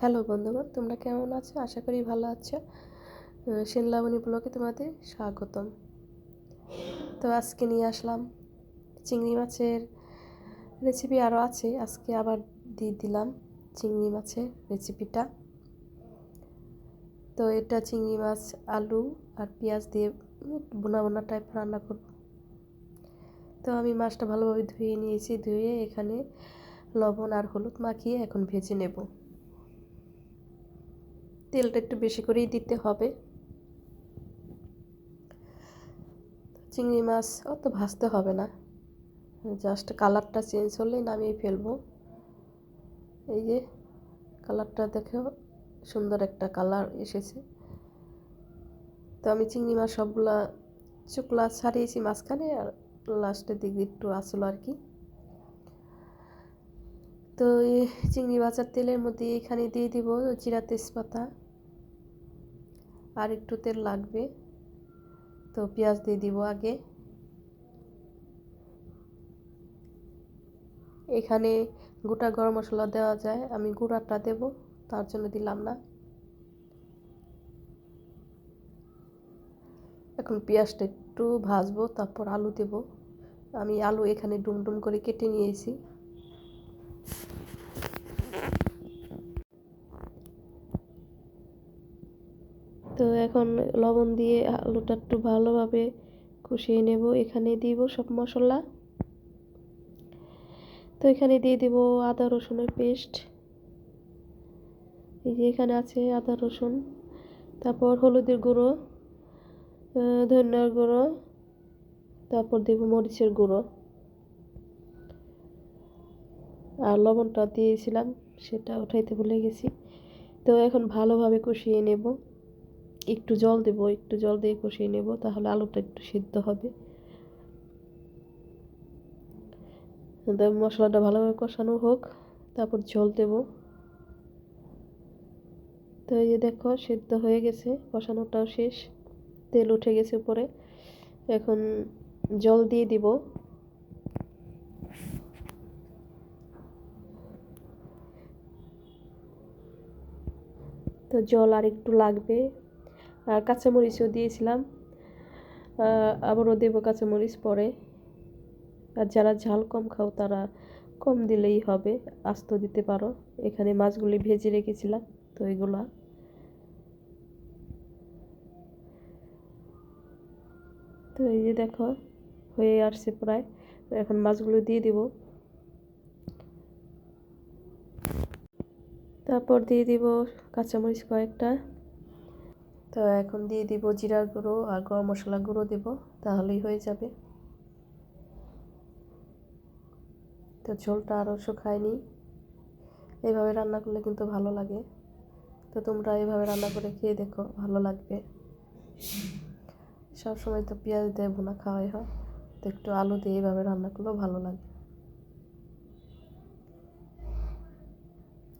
Hello বন্ধুগণ, তোমরা কেমন আছো? আশা করি ভালো আছো। সেনলাবণী ব্লকে তোমাদের স্বাগতম। তো আজকে নিয়ে আসলাম চিংড়ি মাছের রেসিপি আরও আছে, আজকে আবার দিয়ে দিলাম চিংড়ি মাছের রেসিপিটা তো এটা চিংড়ি মাছ, আলু আর পেঁয়াজ দিয়ে বোনা বোনা টাইপ রান্না করব। তো আমি মাছটা ভালোভাবে ধুয়ে নিয়েছি, ধুয়ে এখানে লবণ আর হলুদ মাখিয়ে এখন ভেজে নেব। তেলটা একটু বেশি করেই দিতে হবে। চিংড়ি মাছ অত ভাজতে হবে না। জাস্ট কালারটা চেঞ্জ হলেই নামিয়ে ফেলব। এই যে কালারটা দেখেও সুন্দর একটা কালার এসেছে। তো আমি চিংড়ি মাছ সবগুলা চুকলা ছাড়িয়েছি মাঝখানে আর লাস্টের দিক একটু আসলো আর কি। তো এই চিংড়ি ভাজার তেলের মধ্যে এখানে দিয়ে দিব জিরা তেজপাতা। আর একটু তেল লাগবে। তো পেঁয়াজ দিয়ে দিব আগে। এখানে গোটা গরম মশলা দেওয়া যায়, আমি গুঁড়াটা দেব, তার জন্য দিলাম না। এখন পেঁয়াজটা একটু ভাজবো, তারপর আলু দেব। আমি আলু এখানে ডুম ডুম করে কেটে নিয়েছি তো এখন লবণ দিয়ে আলুটা একটু ভালোভাবে কষিয়ে নেব। এখানে দিব সব মশলা। তো এখানে দিয়ে দিব আদা রসুনের পেস্ট। এই যে এখানে আছে আদা রসুন। তারপর হলুদের গুঁড়ো ধনিয়ার গুঁড়ো, তারপর দেব মরিচের গুঁড়ো। আর লবণটা দিয়েছিলাম, সেটা উঠাইতে ভুলে গেছি। তো এখন ভালোভাবে কষিয়ে নেব। একটু জল দেব, একটু জল দিয়ে কষিয়ে নেব, তাহলে আলুটা একটু সিদ্ধ হবে। মশলাটা ভালোভাবে কষানো হোক, তারপর জল দেব। তো এই যে দেখো, সিদ্ধ হয়ে গেছে, কষানোটাও শেষ, তেল উঠে গেছে উপরে। এখন জল দিয়ে দিব। তো জল আর একটু লাগবে। আর কাঁচামরিচও দিয়েছিলাম। আবারও দেবো কাঁচামরিচ পরে। আর যারা ঝাল কম খাও, তারা কম দিলেই হবে, আস্ত দিতে পারো। এখানে মাছগুলি ভেজে রেখেছিলাম, তো এগুলা। তো এই যে দেখো, হয়ে আসছে প্রায়। এখন মাছগুলো দিয়ে দিব। তারপর দিয়ে দিব কাঁচামরিচ কয়েকটা। তো এখন দিয়ে দিব জিরার গুঁড়ো আর গরম মশলা গুঁড়ো দেব, তাহলেই হয়ে যাবে। তো ঝোলটা আরও শুকায়নি এইভাবে রান্না করলে কিন্তু ভালো লাগে। তো তোমরা এইভাবে রান্না করে খেয়ে দেখো, ভালো লাগবে। সব সময় তো পেঁয়াজ দিয়ে ভুনা খাওয়াই হয়। তো একটু আলু দিয়ে এইভাবে রান্না করলেও ভালো লাগে।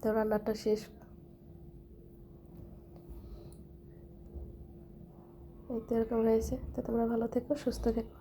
তো রান্নাটা শেষ এই তো এরকম হয়েছে তো তোমরা ভালো থেকো সুস্থ থেকো।